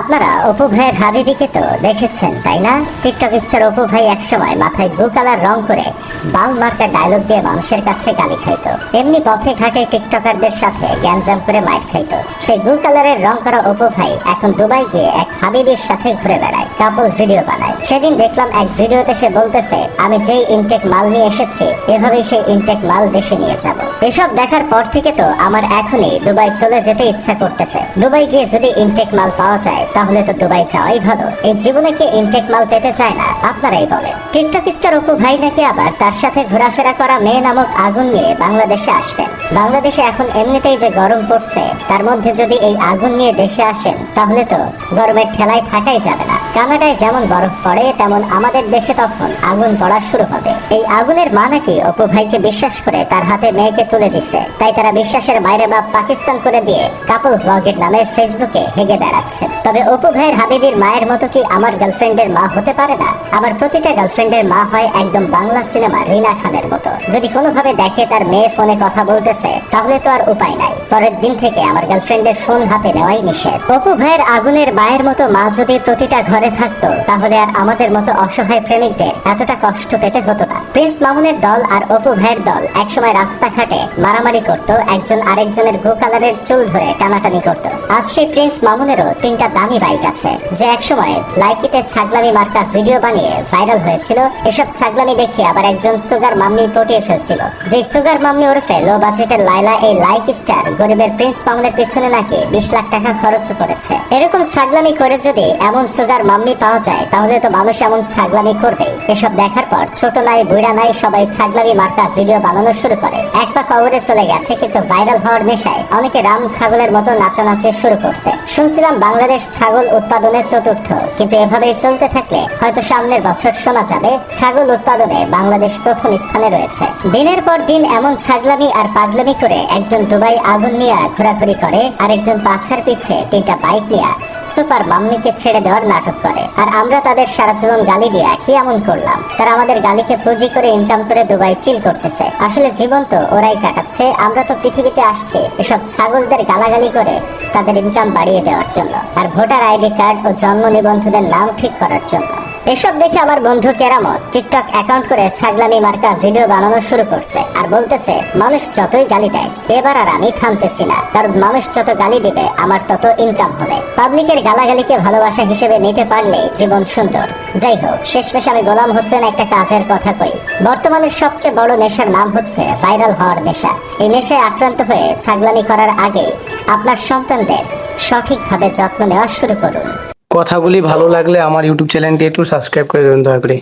আপনারা অপু ভাইয়ের হাবিবিকে তো দেখেছেন, তাই না? টিকটক স্টার অপু ভাই একসময় মাথায় ব্লু কালার রং করে বাল মার্কা ডায়লগ দিয়ে মানুষের কাছে গালি খাইতো। এমনি পথে ঘাটে টিকটকারদের সাথে গ্যাঞ্জাম করে মাইট খাইতো। সেই ব্লু কালারের রং করা অপু ভাই এখন দুবাই গিয়ে এক হাবিবির সাথে ঘুরে বেড়ায়। কাপল ভিডিও বানায়। সেদিন দেখলাম এক ভিডিওতে সে বলতেছে, আমি যেই ইনটেক মাল নিয়ে এসেছি, এভাবেই সেই ইনটেক মাল দেশে নিয়ে যাব। এসব দেখার পর থেকে তো আমার এখনই দুবাই চলে যেতে ইচ্ছা করতেছে। দুবাই গিয়ে যদি ইনটেক মাল পাওয়া যায়, তাহলে তো দুবাই যাওয়াই ভালো। এই জীবনে কি ইনটেক মাল পেতে চায় না? আপনারাই বলেন। টিকটক স্টার অপু ভাই নাকি আবার তার সাথে ঘোরাফেরা করা মেয়ে নামক আগুন নিয়ে বাংলাদেশে আসবেন? বাংলাদেশে এখন এমনিতেই যে গরম পড়ছে, তার মধ্যে যদি এই আগুন নিয়ে দেশে আসেন, তাহলে তো গরমের ঠেলায় থাকাই যাবে না। কানাডায় যেমন বরফ পড়ে, তেমন আমাদের দেশে তখন আগুন পড়া শুরু হবে। এই আগুনের মা নাকি অপু ভাইকে বিশ্বাস করে তার হাতে মেয়েকে তুলে দিছে। তাই তারা বিশ্বাসের বাইরে বা পাকিস্তান করে দিয়ে কাপল ভ্লগের নামে ফেসবুকে হেগে বেড়াচ্ছে তবে অপু ভাইয়ের হাবিবির মায়ের মতো কি আমার গার্লফ্রেন্ডের মা হতে পারে না? আমার প্রতিটা গার্লফ্রেন্ডের মা হয় একদম বাংলা সিনেমা রিনা খানের মতো। যদি কোনোভাবে দেখে তার মেয়ে ফোনে কথা বলতেছে, তাহলে তো আর উপায় নাই। পরের দিন থেকে আমার গার্লফ্রেন্ডের ফোন হাতে নেওয়াই নিষেধ। অপু ভাইয়ের আগুনের মায়ের মতো মা যদি প্রতিটা ঘরে থাকতো, তাহলে আর আমাদের মতো অসহায় প্রেমিকদের এতটা কষ্ট পেতে হতো না। প্রিন্স মামুনের দল আর অপু ভাইয়ের দল একসময় রাস্তাঘাটে মারামারি করত, একজন আরেকজনের ব্লু কালারের চুল ধরে টানাটানি করত। আজ সেই প্রিন্স মামুনেরও তিনটা দামি বাইক আছে, যে একসময় লাইকিতে ছাগলামি মার্কা ভিডিও বানিয়ে ভাইরাল হয়েছিল। এসব ছাগলামি দেখে আবার একজন সুগার মাম্মি পটিয়ে ফেলছিল। যে সুগার মাম্মি ওরফে লো বাজেটের লাইলা এই লাইক স্টার গরিবের প্রিন্স মামুনের পিছনে নাকি বিশ লাখ টাকা খরচ করেছে। এরকম ছাগলামি করে যদি এমন সুগার মাম্মি পাওয়া যায়, তাহলে তো মানুষ এমন ছাগলামি করবে। এসব দেখার পর ছোট নাই, বুড়া নাই, সবাই ছাগলামি মার্কা ভিডিও বানানো শুরু করে। এক পা কবরে চলে গেছে, কিন্তু ভাইরাল হওয়ার নেশায় অনেকে রাম ছাগলের মতো নাচানাচি শুরু করছে। শুনছিলাম বাংলাদেশ ছাগল উৎপাদনে চতুর্থ, কিন্তু এভাবেই চলতে থাকলে হয়তো সামনের বছর শোনা যাবে, ছাগল উৎপাদনে বাংলাদেশ প্রথম স্থানে রয়েছে। দিনের পর দিন এমন ছাগলামি আর পাগলামি করে একজন দুবাই আগুন নিয়ে ঘোরাঘুরি করে আর একজন পাছার পিছে তিনটা বাইক নিয়ে সুপার মাম্মিকে ছেড়ে দেওয়ার নাটক করে। আর আমরা তাদের সারা জীবন গালি দিয়া কি এমন করলাম? তারা আমাদের গালিকে পুঁজি করে ইনকাম করে দুবাই চিল করতেছে। আসলে জীবন তো ওরাই কাটাচ্ছে, আমরা তো পৃথিবীতে আসছি এসব ছাগলদের গালাগালি করে তাদের ইনকাম বাড়িয়ে দেওয়ার জন্য, আর ভোটার আইডি কার্ড ও জন্ম নিবন্ধদের নাম ঠিক করার জন্য। এসব দেখে আমার বন্ধু কেরামত টিকটক অ্যাকাউন্ট করে ছাগলামি মার্কা ভিডিও বানানো শুরু করছে আর বলতেছে, মানুষ যতই গালি দেয়, এবার আর আমি থামতেছি না। কারণ মানুষ যত গালি দিবে, আমার তত ইনকাম হবে। পাবলিকের গালাগালিকে ভালোবাসা হিসেবে নিতে পারলে জীবন সুন্দর। যাই হোক, শেষমেশ আমি গোলাম হোসেন একটা কাজের কথা কই। বর্তমানে সবচেয়ে বড় নেশার নাম হচ্ছে ভাইরাল হওয়ার নেশা। এই নেশায় আক্রান্ত হয়ে ছাগলামি করার আগে আপনার সন্তানদের সঠিকভাবে যত্ন নেওয়া শুরু করুন। কথাগুলি ভালো লাগলে আমার ইউটিউব চ্যানেলটি একটু সাবস্ক্রাইব করে দেবেন দয়া করে।